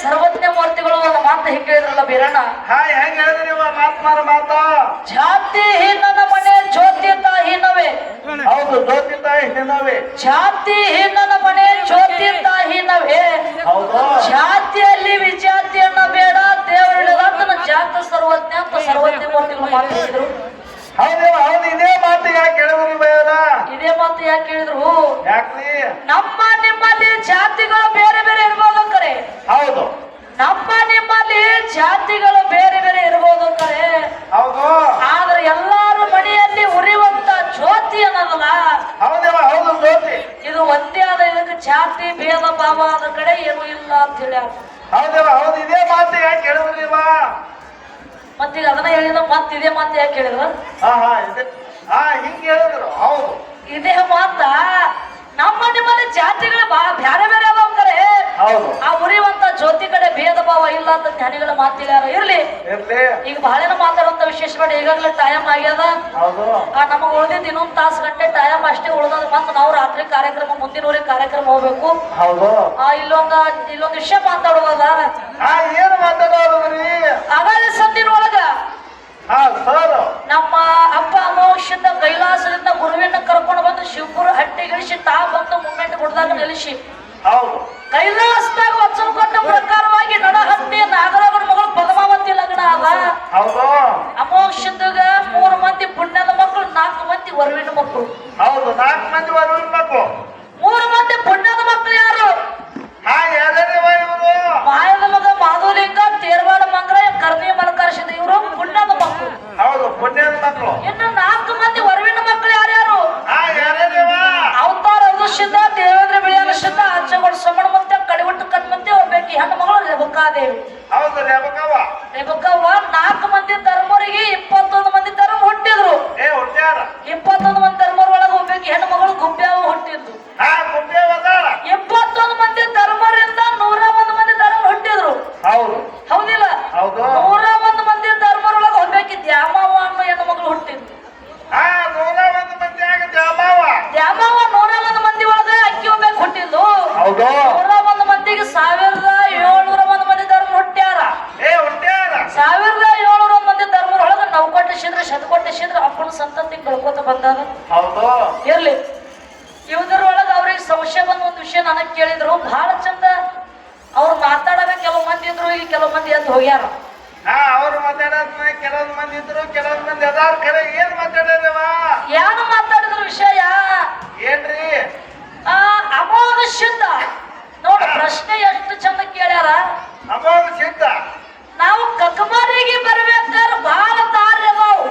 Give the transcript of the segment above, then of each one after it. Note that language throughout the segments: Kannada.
ಸರ್ವಜ್ಞ ಮೂರ್ತಿಗಳು ಒಂದು ಮಾತು ಹಿಂಗೆ ಹೇಳಿದ್ರಲ್ಲ ಬೀರಣ್ಣ? ಹಾಯ್ ಹೆಂಗ್ ಹೇಳಿದ್ರಿ ಮಾತು ಮಾತ್ಮಾರ ಮಾತ? ಜಾತಿ ಹೀನನ ಮನೆ ಜ್ಯೋತಿ ಹೀನವೇ ಹೌದು ಜ್ಯೋತಿ ತಾಯಿ ಹಿನ್ನವೇ ಜಾತಿ ಹೀನನ ಮನೆ ಜ್ಯೋತಿ ಹೀನವೇ ಹೌದು. ಜಾತಿಯಲ್ಲಿ ವಿಜಾತಿಯನ್ನ ಬೇಡ ದೇವರು ತನ್ನ ಜಾತ ಸರ್ವಜ್ಞ ಅಂತ ಸರ್ವಜ್ಞ ಮೂರ್ತಿಗಳು ಮಾತು ಹೇಳಿದ್ರು. ಹೌದು ಹೌದು ಇದೇ ಮಾತಿಗೆ ಯಾಕೆ ಹೇಳಿದ್ರಿ ಬಯ್ಯರ ಮಾತು ಯಾಕೆ ಹೇಳಿದ್ರು? ನಮ್ಮ ನಿಮ್ಮಲ್ಲಿ ಜಾತಿಗಳು ಬೇರೆ ಬೇರೆ ಇರ್ಬೋದು ಕರೆ ಹೌದು. ನಮ್ಮ ನಿಮ್ಮಲ್ಲಿ ಜಾತಿಗಳು ಬೇರೆ ಬೇರೆ ಇರ್ಬೋದು ಕರೆ ಹೌದು. ಆದ್ರೆ ಎಲ್ಲಾರು ಮನೆಯಲ್ಲಿ ಉರಿಯುವಂತ ಜ್ಯೋತಿ ಅನ್ನೋದಲ್ಲ? ಹೌದವ ಹೌದು ಜ್ಯೋತಿ. ಇದು ಒಂದೇ ಆದ ಇದಕ್ಕೆ ಜಾತಿ ಭೇದ ಭಾವ ಆದ ಕಡೆ ಏನು ಇಲ್ಲ ಅಂತ ಹೇಳಿ ಹೌದವ ಹೌದು ಇದೇ ಮಾತು ಯಾಕೆ ಹೇಳಿದ್ರಿ ಇವ? ಮತ್ತೀಗ ಅದನ್ನ ಹೇಳಿದ ಮತ್ತೆ ಇದೇ ಮಾತು ಯಾಕೆ ಹೇಳಿದ್ರು? ಹಾ ಹಾ ಇದೆ ಹಾ ಹಿಂಗ್ ಹೇಳಿದ್ರು ಹೌದು. ಇದೇ ಮಾತ ನಮ್ಮ ನಿಮ್ಮಲ್ಲಿ ಜಾತಿಗಳು ಬ್ಯಾರೆ ಬೇರೆ ಅಂತಾರೆ ಆ ಉರಿಯುವಂತ ಜ್ಯೋತಿ ಕಡೆ ಭೇದ ಭಾವ ಇಲ್ಲ ಅಂತ ಧ್ಯಾನಿಗಳ ಮಾತಿಗಾರ ಇರ್ಲಿ. ಈಗ ಬಹಳ ಮಾತಾಡುವಂತ ವಿಶೇಷ ಮಾಡಿ ಈಗಾಗಲೇ ಟೈಮ್ ಆಗ್ಯದ. ನಮಗೆ ಉಳಿದಿದ್ದು ಇನ್ನೊಂದು ತಾಸು ಗಂಟೆ ಟೈಮ್ ಅಷ್ಟೇ ಉಳಿದ ಮತ್ತೆ ನಾವು ರಾತ್ರಿ ಕಾರ್ಯಕ್ರಮ ಮುಂದಿನ ಊರಿಗೆ ಕಾರ್ಯಕ್ರಮ ಹೋಗ್ಬೇಕು. ಇಲ್ಲೊಂದ ಇಲ್ಲೊಂದ್ ವಿಷಯ ಮಾತಾಡುವಾಗ. ಅಗಾಲಿ ಸಂದಿನ ಒಳಗ ನಮ್ಮ ಅಪ್ಪ ಅಮೋಕ್ಷದ ಕೈಲಾಸದಿಂದ ಗುರುವಿನ ಕರ್ಕೊಂಡು ಹಟ್ಟಿ ಗಳಿಸಿ ತಾ ಬಂದು ಮೂಮೆಂಟ್ ಕೊಡ್ದಾಗ ನಿಲ್ಲಿಸಿ. ಹೌದು. ಕೈಲಾಸದಾಗ ವಚನ ಕೊಟ್ಟ ಪ್ರಕಾರವಾಗಿ ನಡಹಟ್ಟಿ ನಾಗರಾಗನ ಮಗಳು ಪದ್ಮಾವತಿ ಲಗ್ನ ಅದ ಹೌದು. ಅಮೋಕ್ಷದಾಗ ಮೂರು ಮಂದಿ ಪುಣ್ಯದ ಮಕ್ಕಳು ನಾಲ್ಕು ಮಂದಿ ವರವಿನ ಮಕ್ಕಳು ಹೌದು ನಾಲ್ಕು ಮಂದಿ ವರುವಿನ ಮಕ್ಕಳು ಮೂರು ಮಂದಿ ಪುಣ್ಯದ ಮಕ್ಕಳು ಯಾರು ಹಾ ಯಾರ್ಯಾರಿವ ಇವರು ಮಾಯದ ಮಗ ಮಾಧುಲಿಂಗ ತೇರ್ವಾಡ ಮಂಗರಾಯ ಕರ್ಮಿ ಮಲಕರ್ಷಿದ ಇವರು ಪುಣ್ಯದ ಮಕ್ಕಳು ಹೌದು ಪುಣ್ಯದ ಮಕ್ಕಳು ಇನ್ನು ನಾಲ್ಕು ಮಂದಿ ವರುವಿನ ಮಕ್ಕಳು ಯಾರ್ಯಾರು ಹಾ ಯಾರ್ಯಾರಿವ ಅವತಾರ ಅನುಷಿದ್ದ ದೇವೇಂದ್ರ ಬಿಳಿ ಅನುಷಿದ್ದ ಅಚ್ಚಗಳು ಸಮಣ ಮತ್ತೆ ಕಡಿವಟ್ಟು ಕಣ್ಮಂತೆ ಒಬ್ಬಾಕಿ ಹೆಣ್ಣು ಮಗಳು ರೇಬಕಾದೇವಿ ಹೌದು ರೇಬಕವ್ವ ರೇಬಕವ್ವ ನಾಲ್ಕು ಮಂದಿ ಧರ್ಮರಿಗೆ ಇಪ್ಪತ್ತೊಂದು ಮಂದಿ ಧರ್ಮ ಹುಟ್ಟಿದ್ರು. ಏ ಹುಟ್ಟ್ಯಾರ? ಇಪ್ಪತ್ತೊಂದು ಮಂದಿ ಧರ್ಮರ ಒಳಗೆ ಹೋಗ್ಬೇಕು ಹೆಣ್ಣು ಮಗಳು ಗುಬ್ಬ್ಯಾವ ಹುಟ್ಟಿದ್ರು ಹಾ ಗುಡ್ಡೇವದಾರ ಇಪ್ಪತ್ತೊಂದು ಮಂದಿ ಧರ್ಮರಿಂದ ನೂರ ಒಂದು ಮಂದಿ ಧರ್ಮ ಹುಟ್ಟಿದ್ರು ಹೌದು ಹೌದಿಲ್ಲ ಹೌದು ನೂರ ಒಂದು ಮಂದಿ ಧರ್ಮರೊಳಗೆ ಒಬ್ಬಾಕಿ ದ್ಯಾಮವ್ವ ಅನ್ನೋ ಹೆಣ್ಣು ಮಗಳು ಹುಟ್ಟಿದ್ರು ಹಾ ನೂರ ಒಂದು ಮಂದಿ ಆಗ ಜಾಮಾವ ದ್ಯಾಮವ್ವ ನೂರ ಒಂದು ಮಂದಿ ಒಳಗೆ ಅಕ್ಕಿ ಒಬ್ಬಾಕಿ ಹುಟ್ಟಿದ್ಲು ಹೌದು ನೂರ ಒಂದು ಮಂದಿಗೆ ಸಾವಿರದ ಏಳ್ನೂರ ಒಂದು ಮಂದಿ ಧರ್ಮ ಹುಟ್ಟ್ಯಾರ ಏ ಹುಟ್ಟ್ಯಾರ ಸಾವಿರದ ಏಳ್ನೂರ ಒಂದು ಮಂದಿ ಧರ್ಮದೊಳಗೆ ನವಕೋಟೆ ಶಿದ್ರ ಶತಕೋಟೆ ಶಿದ್ರ ಅಪ್ಪನ ಸಂತತಿ ಕಳ್ಕೊತ ಬಂದದ ಹೌದು ಇರ್ಲಿ ಇವ್ರೊಳಗೆ ಅವ್ರಿಗೆ ಸಂಶಯ ಬಂದ ಒಂದು ವಿಷಯ ನನಗೆ ಕೇಳಿದ್ರು ಬಹಳ ಚಂದ ಅವ್ರು ಮಾತಾಡೋದ ಕೆಲವು ಮಂದಿ ಇದ್ರು ಈಗ ಕೆಲವು ಮಂದಿ ಎದ್ದು ಹೋಗ್ಯಾರ ಹಾ ಅವ್ರು ಮಾತಾಡೋದ್ನ ಕೆಲವೊಂದ್ ಮಂದಿ ಇದ್ರು ಕೆಲವೊಂದ್ ಮಂದಿ ಅದಾರ ಖರೆ ಏನ್ ಮಾತಾಡ್ಯಾರವ ಏನು ಮಾತಾಡಿದ್ರು ವಿಷಯ? ಏನ್ರಿ? ಆ ಅಮೋಘ ಶುದ್ಧ ನೋಡು ಪ್ರಶ್ನೆ ಎಷ್ಟು ಚಂದ ಕೇಳ್ಯಾರ. ಅಮೋಘ ಸಿದ್ಧ? ನಾವು ಕಕಮಾರಿಗೆ ಬರ್ಬೇಕಾದ್ರೆ ಬಹಳ ದಾರಿ ಅದಾವು.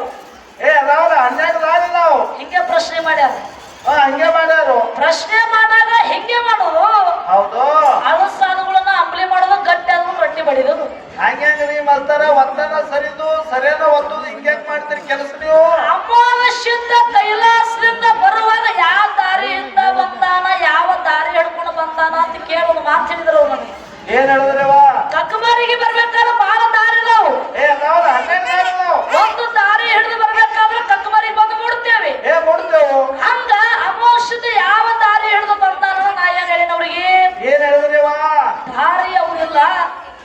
ಏ ಅದಾವಲ್ಲ ಹನ್ನೆರಡು ದಾರಿ ನಾವು ಹಿಂಗೆ ಪ್ರಶ್ನೆ ಮಾಡ್ಯಾರ. ಆ, ಹಂಗೆ ಮಾಡ್ಯಾರು. ಪ್ರಶ್ನೆ ಮಾಡಾಗ ಹಿಂಗೆ ಮಾಡೋದು ಹೌದು ಅಳಸಾನುಗಳನ್ನ ಅಂಬ್ಲಿ ಮಾಡೋದು ಗಟ್ಟಿ ಆದ್ರೂ ರೊಟ್ಟಿ ಬಡಿಯೋದು ಹಂಗ್ಯಾಂಗ್ರಿ ಮಾಡ್ತಾರ ಒತ್ತನ ಸರಿದು ಸರಿಯಾದ ಒತ್ತದು ಹಿಂಗ್ಯಾಕ್ ಮಾಡ್ತೀರಿ ಕೆಲಸ ನೀವು ಅಮಾವಾಸ್ಯದ ಕೈಲಾಸದಿಂದ ಬರುವಾಗ ಯಾವ ದಾರಿಯಿಂದ ಬಂದಾನ ಯಾವ ದಾರಿ ಹಿಡ್ಕೊಂಡು ಬಂದಾನ ಅಂತ ಕೇಳಿ ಒಂದು ಮಾತು ಹೇಳಿದ್ರು ಅವ್ರು ನನಗೆ ಏನ್ ಹೇಳಿದ್ರವ ಕಕ್ಕಮಾರಿಗೆ ಬರ್ಬೇಕಾದ್ರೆ ಬಹಳ ದಾರಿ ಅದಾವು ಏ ಅದಾವಲ್ಲ ಹನ್ನೆರಡು ದಾರಿ ನಾವು ಒಂದು ದಾರಿ ಹಿಡಿದು ಬರ್ಬೇಕಾದ್ರೆ ಕಕ್ಕಮಾರಿಗೆ ಬಂದು ಮುಡ್ತೇವೆ ಏ ಮುಡ್ತೇವು ಹಂಗ ಅಮಾವಾಸ್ಯದ ಯಾವ ದಾರಿ ಹಿಡಿದು ಬಂದಾನ ನಾ ಏನ್ ಹೇಳಿನ ಅವ್ರಿಗೆ ಏನ್ ಹೇಳಿದ್ರಿವ ದಾರಿ ಅವ್ರಿಲ್ಲ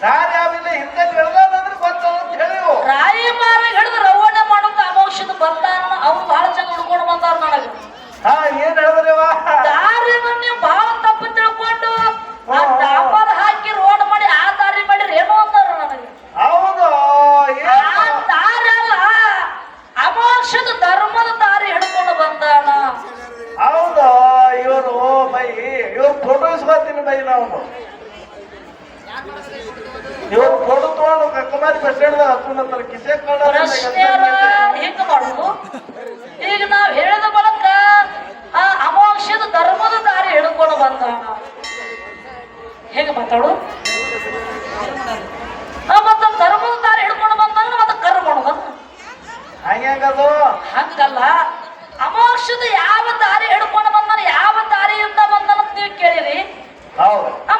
ದಾರಿ ಯಾವಿಲ್ಲ ಹಿಂದೆ ಬೆಳೆದಂದ್ರೆ ಗೊತ್ತದ ಅಂತ ಹೇಳಿವು ರಾಯಿ ಮಾರಿಗೆ ಹಿಡಿದು ರವಾನೆ ಮಾಡೋದು ಅಮಾವಾಸ್ಯದ ಬಂದಾನ ಅವ್ರು ಬಹಳ ಚಂದ ಹುಡ್ಕೊಂಡು ಬಂದಾರ ನನಗೆ ಹಾ ಏನ್ ಹೇಳಿದ್ರಿವ ದಾರಿನ ನೀವು ಬಹಳ ತಪ್ಪು ತಿಳ್ಕೊಂಡು ಆ ಡಾಂಬರ್ ಹಾಕಿ ರೋಡ್ ಮಾಡಿ ಆ ದಾರಿ ಮಾಡಿರಿ ಏನೋ ಅಂತಾರ ನನಗೆ ಹೌದು ಆ ಏನು ದಾರಿ ಅಲ್ಲ ಅಮೋಕ್ಷದ ಧರ್ಮದ ದಾರಿ ಹಿಡ್ಕೊಂಡು ಬಂದಾನ ಹೌದು ಇವರು ಬೈ ಇವ್ರು ಫೋಟೋ ಇಸ್ಕೊತೀನಿ ಬೈ ನಾವು ಇವ್ರು ಫೋಟೋ ತಗೊಂಡು ಕಕ್ಕಮಾರಿ ಬಸ್ ಸ್ಟ್ಯಾಂಡ್ ಹತ್ಕೊಂಡಂತಾರ ಕಿಸೆ ಪ್ರಶ್ನೆಯರ ಹಿಂಗ ಮಾಡುದು ಈಗ ನಾವ್ ಹೇಳಿದ ಬಳಿಕ ಆ ಅಮೋಕ್ಷದ ಧರ್ಮದ ದಾರಿ ಹಿಡ್ಕೊಂಡು ಬಂದಾನ ಆ, ಮತ್ತ ಧರ್ಮದ ದಾರಿ ಹಿಡ್ಕೊಂಡು ಬಂದಂಗ ಮತ್ತೆ ಕರ್ಮ ಮಾಡೋದು? ಹಂಗದು. ಹಂಗಲ್ಲ. ಅಮೋಕ್ಷದ ಯಾವ ದಾರಿ ಹಿಡ್ಕೊಂಡು ಬಂದನ ಯಾವ ದಾರಿಯಿಂದ ಬಂದನ ಅಂತ ನೀವು ಕೇಳಿರಿ.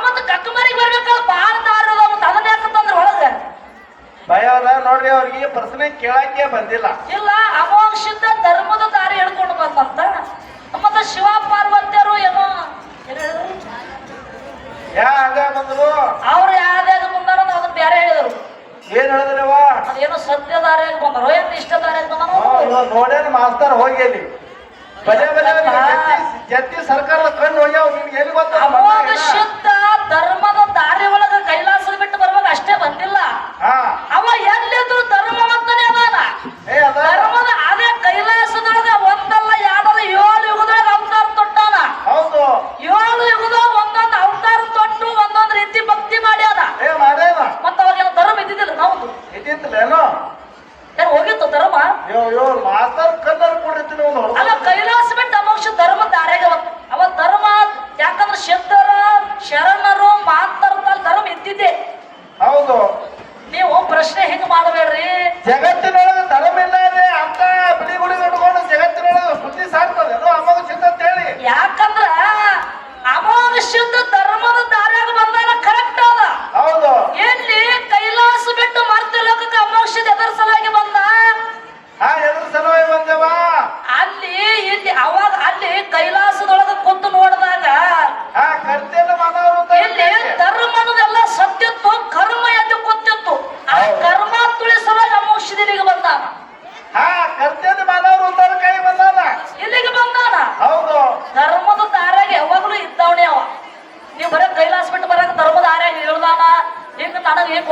ಮತ್ತೆ ಕಕ್ಕಮರಿಗೆ ಬರ್ಬೇಕಲ್ಲ ಬಾಳ ದಾರಿ ಅದಾವ ಮತ್ತೆ ಅದನ್ನ ಯಾಕಂತಂದ್ರೆ ಒಳಗ? ಭಯ ನೋಡ್ರಿ ಅವ್ರಿಗೆ ಪ್ರಶ್ನೆ ಕೇಳಕ್ಕೆ ಬಂದಿಲ್ಲ. ಇಲ್ಲ ಅಮೋಕ್ಷದ ಧರ್ಮದ ದಾರಿ ಹಿಡ್ಕೊಂಡು ಬಂದಂತ. ಮತ್ತೆ ಶಿವ ಅವ್ರು ಯಾವ್ದಾಗ ಬಂದಾರ ಅದನ್ನ ಬೇರೆ ಹೇಳಿದ್ರು. ಏನ್ ಹೇಳಿದ್ರವ ಅದೇನೋ ಸತ್ಯದಾರೆ ದಾರಿಯಲ್ಲಿ ಬಂದಾರೋ ಏನ್ ಇಷ್ಟದಾರೆ ದಾರಿಯಲ್ಲಿ ಬಂದಾರ ಮಾಸ್ತರ್ ಹೋಗಿ ಬಲೆ ಜತಿ ಸರ್ಕಾರದ ಕಣ್ಣು ಹೋಗ್ಯಾವ ನಿಮ್ಗೆ ಎಲ್ಲಿ ಗೊತ್ತ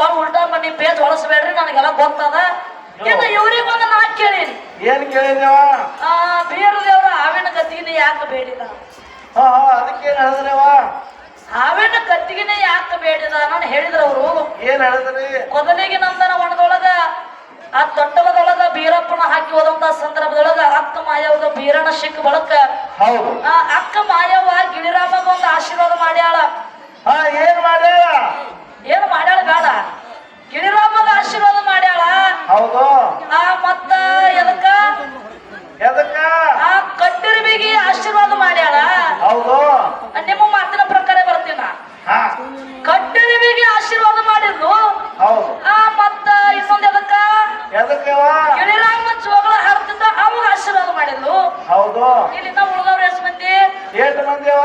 ಒಳ ಉಲ್ಟಾ ಮಾಡಿ ಪೇಜ್ ಹೊಲಸ್ಬೇಡ್ರಿ ನನಗೆಲ್ಲ ಗೊತ್ತದ. ಇನ್ನು ಇವ್ರಿಗೆ ಬಂದ ನಾ ಕೇಳೀನಿ. ಏನ್ ಕೇಳಿದೇವ ಆ ಬೀರ ದೇವ್ರ ಹಾವಿನ ಕತ್ತಿಗಿನ ಯಾಕೆ ಬೇಡಿದ? ಹಾ ಹಾ ಅದಕ್ಕೇನ್ ಹೇಳಿದ್ರೇವ? ಹಾವಿನ ಕತ್ತಿಗಿನ ಯಾಕೆ ಬೇಡಿದ? ನಾನು ಹೇಳಿದ್ರ ಅವರು ಏನ್ ಹೇಳಿದ್ರಿ? ಮೊದಲಿಗೆ ನಂದನ ಒಣದೊಳಗ ಆ ತೊಟ್ಟಲದೊಳಗ ಬೀರಪ್ಪನ ಹಾಕಿ ಹೋದಂತ ಸಂದರ್ಭದೊಳಗ ಅಕ್ಕ ಮಾಯವ್ಗ ಬೀರಣ ಸಿಕ್ಕ ಬಳಕ ಹೌದು. ಆ ಅಕ್ಕ ಮಾಯವ್ವ ಗಿಳಿರಾಮಗ ಒಂದು ಆಶೀರ್ವಾದ ಮಾಡ್ಯಾಳ. ಹಾ ಏನ್ ಮಾಡ್ಯಾರ ಏನು ಮಾಡ್ಯಾಳ ಬೇಡ. ಗಿಳಿರಾಮಗ ಆಶೀರ್ವಾದ ಮಾಡ್ಯಾಳ. ಹೌದು. ಆ ಮತ್ತ ಎದಕ್ಕ? ಎದಕ್ಕ? ಆ ಕಟ್ಟಿರ್ಬಿಗಿ ಆಶೀರ್ವಾದ ಮಾಡ್ಯಾಳ. ಹೌದು. ನಿಮ್ಮ ಮಾತಿನ ಪ್ರಕಾರ ಬರ್ತೀನ ಕಟ್ಟಿರ್ಬಿಗಿ ಆಶೀರ್ವಾದ ಮಾಡಿದ್ಲು ಹೌದು ಆ ಮತ್ತ ಇನ್ನೊಂದ್ ಎದಕ್ಕ ಎದಕ್ಕವ ಗಿಳಿರಾಮ ಜೋಗಳ ಹಾಡ್ತಿದ್ದ ಅವಾಗ ಆಶೀರ್ವಾದ ಮಾಡಿದ್ಲು ಹೌದು ಇಲ್ಲಿಂದ ಉಳ್ದವ್ರು ಎಷ್ಟು ಮಂದಿ ಏಟ್ ಮಂದಿವ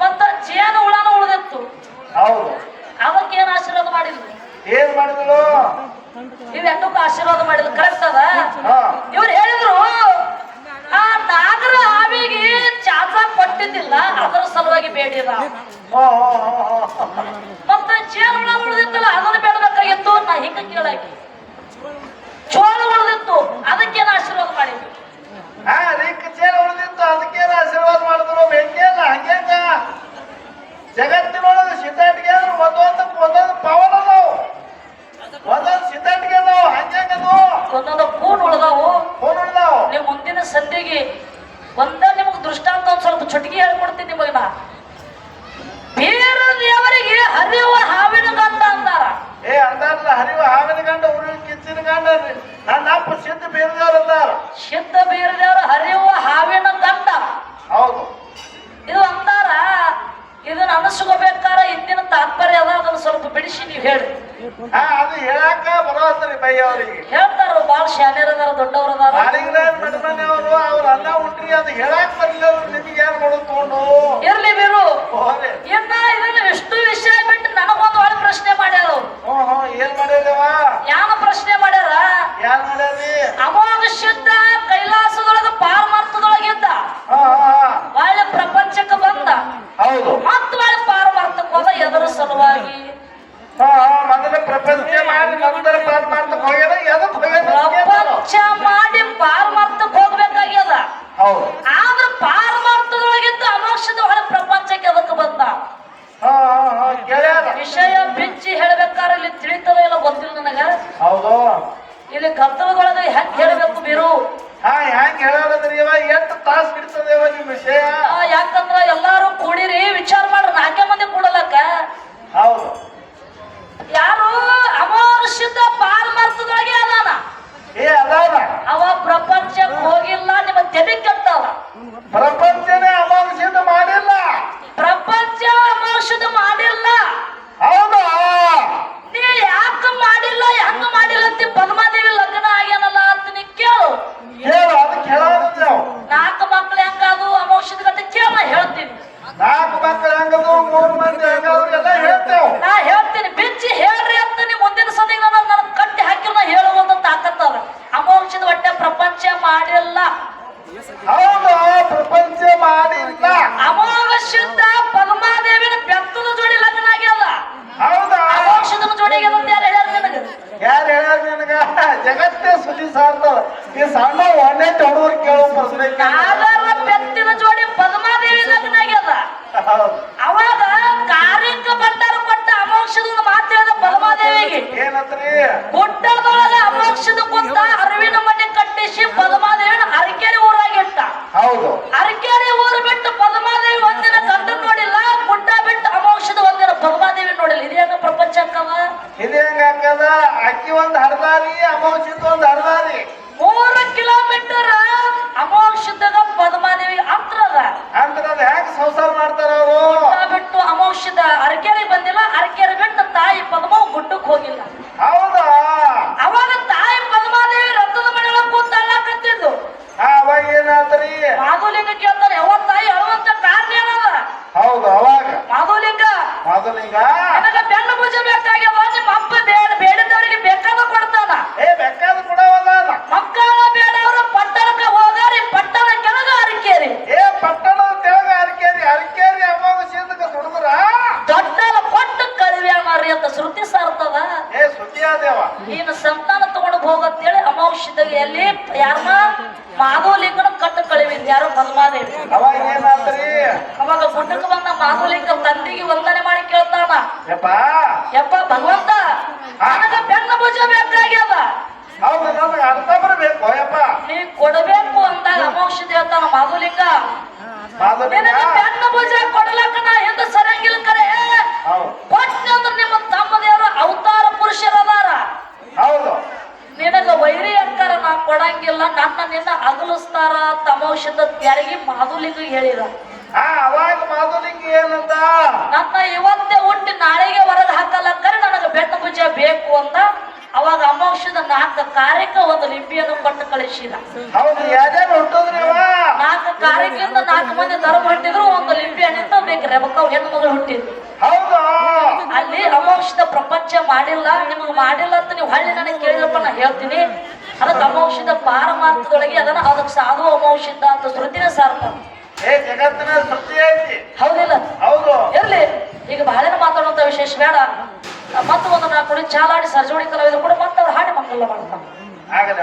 ಮತ್ತ ಜೇನು ಹುಳನ ಉಳ್ದಿತ್ತು ಹೌದು ಅವಕ್ಕೆ ಏನ್ ಆಶೀರ್ವಾದ ಮಾಡಿದ್ಲು ಏನ್ ಮಾಡಿದಳು ಇವ್ ಎಂಟಕ್ಕೂ ಆಶೀರ್ವಾದ ಮಾಡಿದ್ಲು ಕರೆಕ್ಟ್ ಅದ ಹಾ ಇವ್ರು ಹೇಳಿದ್ರು ಆ ನಾಗರ ಹಾವಿಗೆ ಚಾಚ ಕೊಟ್ಟಿದ್ದಿಲ್ಲ ಅದರ ಸಲುವಾಗಿ ಬೇಡಿದ ಮತ್ತ ಜೇನು ಹುಳ ಉಳಿದಿತ್ತಲ್ಲ ಅದನ್ನ ಬೇಡಬೇಕಾಗಿತ್ತು ನಾ ಹಿಂಗ ಕೇಳಾಕಿ. ಚೋಳ ಉಳಿದಿತ್ತು ಅದಕ್ಕೇನು ಆಶೀರ್ವಾದ ಮಾಡಿದ್ವಿ ಹಾ ರಿಕ್ ಚೇರ್ ಉಳಿದಿತ್ತು ಅದಕ್ಕೇನ ಆಶೀರ್ವಾದ ಮಾಡಿದ್ರು? ಬೆಂಕಿಯಲ್ಲ ಹಂಗ್ಯಾಂಗ ಜಗತ್ತಿನೊಳಗೆ ಸಿದ್ಧಾಟಿಗೆ ಅಂದ್ರೆ ಒಂದೊಂದಕ್ಕೆ ಒಂದೊಂದು ಪವರ್ ಅದಾವು. ಒಂದೊಂದು ಸಿದ್ಧಾಟಿಗೆ ಅದಾವು ಹಂಗ್ಯಾಂಗ ಅದು ಒಂದೊಂದು ಕೂನ್ ಉಳ್ದಾವು. ಫೋನ್ ಉಳ್ದಾವು. ನೀವು ಮುಂದಿನ ಸಂಧಿಗೆ ಒಂದ ನಿಮಗ್ ದೃಷ್ಟಾಂತ ಒಂದ್ ಸ್ವಲ್ಪ ಚುಟಗಿ ಹೇಳ್ಕೊಡ್ತೀನಿ ನಿಮಗ ನಾ ಹರಿಯುವ ಹಾವಿನ ಗಂಡ ಅಂತಾರ ಏ ಅಂತಾರಲ್ಲ ಹರಿವ ಹಾವಿನ ಗಂಡ ಉರುಳಿ ಕಿಚ್ಚಿನ ಗಂಡ ನನ್ನ ಅಪ್ಪ ಸಿದ್ಧ ಬೀರದವ್ರು ಅಂತಾರ ಸಿದ್ಧ ಬೀರದವ್ರು ಹರಿಯುವ ಹಾವಿನ ಗಂಡ. ಹೌದು. ಇದು ಅಂತಾರ ಇದನ್ನ ಅನಸ್ಕೋಬೇಕಾರ ಇಂದಿನ ತಾತ್ಪರ್ಯ ಅದ ಅದನ್ನ ಸ್ವಲ್ಪ ಬಿಡಿಸಿ ನೀವು ಹೇಳಿ. ಅದು ಹೇಳಾಕ ಬರೋದ್ರಿ ಬೈ ಅವ್ರಿಗೆ. ಹೇಳ್ತಾರ ಬಾಳ ಶಾನ್ಯರದಾರ ದೊಡ್ಡವರದಾರ ಅವರು ಅವ್ರ ಅನ್ನ ಉಂಟ್ರಿ ಅದು ಹೇಳಾಕ ಬರ್ಲಿಲ್ಲ ನಿಮಗೆ ಏನ್ ಮಾಡೋದು ತಗೊಂಡು? ಇರ್ಲಿ ಬೀರು ಇನ್ನ ಇದನ್ನ ಎಷ್ಟು ವಿಷಯ ಬಿಟ್ಟು ನನಗೊಂದು ಒಳ್ಳೆ ಪ್ರಶ್ನೆ ಮಾಡ್ಯಾರ. ಓಹೋ ಏನ್ ಮಾಡಿದೇವ ಯಾವ ಪ್ರಶ್ನೆ ಮಾಡ್ಯಾರ? ಯಾರ್ ಮಾಡ್ಯಾರಿ ಅಮೋಘ ಶುದ್ಧ ಕೈಲಾಸದೊಳಗ ಪಾರಮಾರ್ಥದೊಳಗಿದ್ದ. ಒಳ್ಳೆ ಪ್ರಪಂಚಕ್ಕೆ ಬಂದ. ಹೌದು. ಮತ್ತ ಒಳ್ಳೆ ಪಾರಮಾರ್ಥಕ್ಕೆ ಹೋದ ಎದರ ಸಲುವಾಗಿ. ಮೊದಲ ಪ್ರಪಂಚ ಮಾಡಿ ನಂತರ ಪರಮಾರ್ಥಕ್ಕೆ ಹೋಗ್ಯಾರ ಎದಕ್ಕೆ ಕೇಳ್ತಾರ. ಪ್ರಪಂಚ ಮಾಡಿ ಪಾರಮಾರ್ಥಕ್ಕೆ ಹೋಗ್ಬೇಕಾಗ್ಯದ. ಹೌದು ಆದ್ರ ಪಾರಮಾರ್ಥದೊಳಗಿದ್ದ ಅಮೋಕ್ಷದ ಒಳ ಪ್ರಪಂಚಕ್ಕೆ ಅದಕ್ಕೆ ಬಂದ ಹಾ ಹಾ ಹಾ ಕೇಳ್ಯಾರ ವಿಷಯ ಬಿಚ್ಚಿ ಹೇಳ್ಬೇಕಾದ್ರೆ ಇಲ್ಲಿ ತಿಳಿತದ ಇಲ್ಲ ಗೊತ್ತಿಲ್ಲ ನನಗ. ಹೌದು. ಇಲ್ಲಿ ಗದ್ದಲದೊಳಗ ಹೆಂಗ್ ಹೇಳ್ಬೇಕು ಬೀರು? ಹಾ ಹೆಂಗ್ ಹೇಳೋದ್ರಿ ಇವ ಎಷ್ಟು ತಾಸು ಹಿಡಿತದೇವ ನಿಮ್ ವಿಷಯ. ಯಾಕಂದ್ರ ಎಲ್ಲಾರು ಕೂಡಿರಿ ವಿಚಾರ ಮಾಡ್ರಿ ನಾಲ್ಕೇ ಮಂದಿ ಕೂಡಲಕ್ಕ. ಹೌದು. ಯಾರು ಅಮಾನುಷ್ಯದ ಪಾರಮಾರ್ಥದೊಳಗೆ ಅದಾನ? ಏ ಅದಾನ. ಅವ ಪ್ರಪಂಚಕ್ಕೆ ಹೋಗಿಲ್ಲ ನಿಮ್ಮ ತೆಲಿ ಕೆಟ್ಟವ. ಪ್ರಪಂಚನೇ ಅಮಾಂಸಿತ ಮಾಡಿಲ್ಲ ಪ್ರಪಂಚ ಅಮೋರ್ಷಿತ ಮಾಡಿಲ್ಲ ಹೌದು ನೀ ಯಾಕ ಮಾಡಿಲ್ಲ ಹೆಂಗ ಮಾಡಿಲ್ಲ ಅಂತ ಪದ್ಮಾದೇವಿ ಲಗ್ನ ಆಗ್ಯಾನಲ್ಲ ಅಂತ ನೀ ಕೇಳು ಹೇಳು ಅದಕ್ಕೆ ಹೇಳೋದು ನಾವು ನಾಲ್ಕು ಮಕ್ಳು ಹೆಂಗಾದು ಅಮೋಕ್ಷದ ಗಂಟೆ ಕೇಳ ನಾ ಹೇಳ್ತೀನಿ ನಾಲ್ಕು ಮಕ್ಕಳು ಹೆಂಗದು ಮೂರು ಮಂದಿ ಹೆಂಗದು ಎಲ್ಲ ಹೇಳ್ತೇವೆ ನಾ ಜಗತ್ತೇ ಸುದ್ದಿ ಸಾರ್ತದ ಈ ಸಣ್ಣ ಒಣ್ಣೆ ಹುಡುಗರು ಕೇಳೋ ಪ್ರಶ್ನೆ ನಾಗರ ಬೆತ್ತಿನ ಜೋಡಿ ಪದ್ಮಾದೇವಿ ಲಗ್ನ ಆಗ್ಯದ ಹೌದು ಅವಾಗ ಕಾರ್ಯಕ್ಕ ಭಟ್ಟಾರ ಕೊಟ್ಟ ಅಮೋಕ್ಷದ ಒಂದು ಮಾತು ಹೇಳಿದ ಪದ್ಮಾದೇವಿಗೆ ಏನಂತ್ರಿ ಗುಡ್ಡದೊಳಗ ಅಮೋಕ್ಷದ ಕುಂತ ಅರಿವಿನ ಮನೆ ಕಟ್ಟಿಸಿ ಪದ್ಮಾದೇವಿನ ಅರಕೆರೆ ಊರಾಗಿಟ್ಟ ಹೌದು ಅರಕೆರೆ ಊರು ಬಿಟ್ಟು ಪದ್ಮಾದೇವಿ ಒಂದಿನ ಗಂಡನ್ ನೋಡಿಲ್ಲ ಗುಡ್ಡ ಬಿಟ್ಟು ಅಮೋಕ್ಷದ ಒಂದಿನ ಪದ್ಮಾದೇವಿ ನೋಡಿಲ್ಲ ಇದೇನು ಪ್ರಪಂಚ ಅಕ್ಕವ ಇದು ಹೆಂಗ ಹಾಕದ ಅಕ್ಕಿ ಒಂದ್ ಹರ್ದಾರಿ ಅಮೌಚಿತ್ ಒಂದ್ ಹರ್ದಾರಿ ಮೂರು ಕಿಲೋಮೀಟರ್ ಅಮೋಕ್ಷದಾಗ ಪದ್ಮಾದೇವಿ ಹತ್ರ ಅದ ಅಂದ್ರೆ ಅದ್ ಹೆಂಗ್ ಸಂಸಾರ ಮಾಡ್ತಾರ ಅವರು ಗುಡ್ಡ ಬಿಟ್ಟು ಅಮೋಕ್ಷದ ಅರಕೆರೆ ಬಂದಿಲ್ಲ ಅರಕೆರೆ ಬಿಟ್ಟು ತಾಯಿ ಪದ್ಮ ಗುಡ್ಡಕ್ಕೆ ಹೋಗಿಲ್ಲ ಹೌದಾ ಅವಾಗ ತಾಯಿ ಪದ್ಮಾದೇವಿ ರಥದ ಮನೆಯೊಳಗೆ ಕೂತ್ ಅಳ್ಳಾಕತ್ತಿದ್ದು ಹಾ ಅವಾಗ ಏನಾತ್ರಿ ಮಾಧುಲಿಂಗ ಕೇಳ್ತಾರೆ ಯಾವ ತಾಯಿ ಅಳುವಂತ ಕಾರಣ ಏನದ ಹೌದು ಅವಾಗ ಮಾಧುಲಿಂಗ ಮೊದಲಿಂಗ ನನಗ ಬೆನ್ನು ಭುಜ ಬೇಕಾಗ್ಯವ ನಿಮ್ಮ ಅಪ್ಪ ಬೇಡ ಬೇಡದವರಿಗೆ ಬೇಕಾದ ಕೊಡ್ತಾನ. ಏ ಬೇಕಾದ ಕೊಡವಲ್ಲ. ಮಕ್ಕಳ ಬೇಡವರು ಪಟ್ಟಣಕ್ಕೆ ಹೋದಾರಿ ಪಟ್ಟಣ ಕೆಳಗ ಅರಿಕೇರಿ ಏ ಪಟ್ಟಣ ತೆಳಗ ಅರಿಕೇರಿ ಅರಿಕೇರಿ ಅಮಾವಾಸ್ಯದಕ್ಕ ದುಡಿದ್ರ? ದೊಡ್ಡಲ ಕೊಟ್ಟು ಕರಿವೆ ಮಾರಿ ಅಂತ ಶ್ರುತಿ ಸಾರ್ತದ ಏ ಸುದ್ದಿ ಆದೇವ ನೀನು ಸಂತಾನ ತಗೊಂಡು ಹೋಗತ್ತೇಳಿ ಅಮಾವಾಸ್ಯದಾಗ ಎಲ್ಲಿ ಯಾರನ್ನ ಮಾಧುಲಿಂಗನ ಕಟ್ಟು ಕಳಿವಿಂದ ಯಾರು ಪದ್ಮಾದೇವಿ ಅವಾಗ ಏನಾತ್ರಿ? ಅವಾಗ ಗುಡ್ಡಕ್ಕೆ ಬಂದ ಮಾಧುಲಿಂಗ ತಂದಿಗೆ ಕೇಳ್ತಾನ ಯಪ್ಪ. ಯಪ್ಪ ಭಗವಂತ ನನಗ ಬೆನ್ನ ಭುಜ ಬೇಕಾಗ್ಯದ. ಹೌದು ನನಗೆ ಅರ್ಥ ಬರಬೇಕು ಯಪ್ಪ. ನೀ ಕೊಡಬೇಕು ಅಂತ ಅಮೋಕ್ಷ ಹೇಳ್ತಾನ ಮಾಧುಲಿಂಗ. ನಿನಗ ಬೆನ್ನ ಭುಜ ಕೊಡ್ಲಕ್ಕ ನಾ ಹಿಂದ ಸರಿಯಂಗಿಲ್ಲ ಕರೆ ಕೊಟ್ಟೆ ನಿಮ್ಮ ನಿಮ್ಮ ತಮ್ಮದೇವರು ಅವತಾರ ಪುರುಷರದಾರ ಹೌದು. ನಿನಗ ವೈರಿ ಅಂತಾರ ನಾ ಕೊಡಂಗಿಲ್ಲ. ನನ್ನ ನಿನ್ನ ಅಗಲಿಸ್ತಾರ ತಮೋಷದ ತೆರಿಗೆ ಮಾಧುಲಿಂಗ ಹೇಳಿದ. ಅವಾಗ ಮೊದಲಿಂಗ ಏನಂದ ನನ್ನ ಇವತ್ತೇ ಹುಟ್ಟಿ ನಾಳೆಗೆ ಹೊರಗೆ ಹಾಕಲಕ್ಕರೆ ನನಗೆ ಬೆಟ್ಟ ಭುಜ ಬೇಕು ಅಂದ. ಅವಾಗ ಅಮೋಕ್ಷದ ನಾಲ್ಕು ಕಾರ್ಯಕ್ಕೆ ಒಂದು ಲಿಪಿಯನ್ನು ಕೊಟ್ಟು ಕಳಿಸಿದ. ಹೌದು ಯಾರ್ಯಾರು ಹುಟ್ಟದ್ರಿ ಅವ? ನಾಲ್ಕು ಕಾರ್ಯಕ್ಕಿಂತ ನಾಲ್ಕು ಮಂದಿ ಧರ್ಮ ಹುಟ್ಟಿದ್ರು ಒಂದು ಲಿಪಿ ಹಣ್ಣಿಂದ ಬೇಕ್ರಿ ಅವಕ್ಕ ಹೆಣ್ಣು ಮಗಳು ಹುಟ್ಟಿದ್ರು. ಹೌದಾ? ಅಲ್ಲಿ ಅಮೋಕ್ಷದ ಪ್ರಪಂಚ ಮಾಡಿಲ್ಲ ನಿಮಗೆ ಮಾಡಿಲ್ಲ ಅಂತ ನೀವು ಹಳ್ಳಿ ನನಗೆ ಕೇಳಿದ್ರಪ್ಪ ನಾ ಹೇಳ್ತೀನಿ. ಅದಕ್ಕೆ ಅಮೋಕ್ಷದ ಪಾರಮಾರ್ಥದೊಳಗೆ ಅದನ್ನ ಅದಕ್ಕೆ ಸಾಧು ಅಮೋಕ್ಷದ ಅಂತ ಶ್ರುತಿನ ಸಾರ್ತ ಏ ಜಗತ್ತಿನ ಸುದ್ದಿ ಐತಿ. ಹೌದಿಲ್ಲ? ಹೌದು. ಇರ್ಲಿ. ಈಗ ಬಹಳ ಮಾತಾಡುವಂತ ವಿಶೇಷ ಬೇಡ. ಮತ್ತೆ ಒಂದು ನಾಲ್ಕು ಚಾಲಾಡಿ ಸರ್ಜೋಡಿ ಕಲಾವಿದರು ಕೂಡ ಮತ್ತೆ ಅವ್ರು ಹಾಡಿ ಮಂಗಲ ಮಾಡ್ತಾರೆ ಆಗಲ್ಲ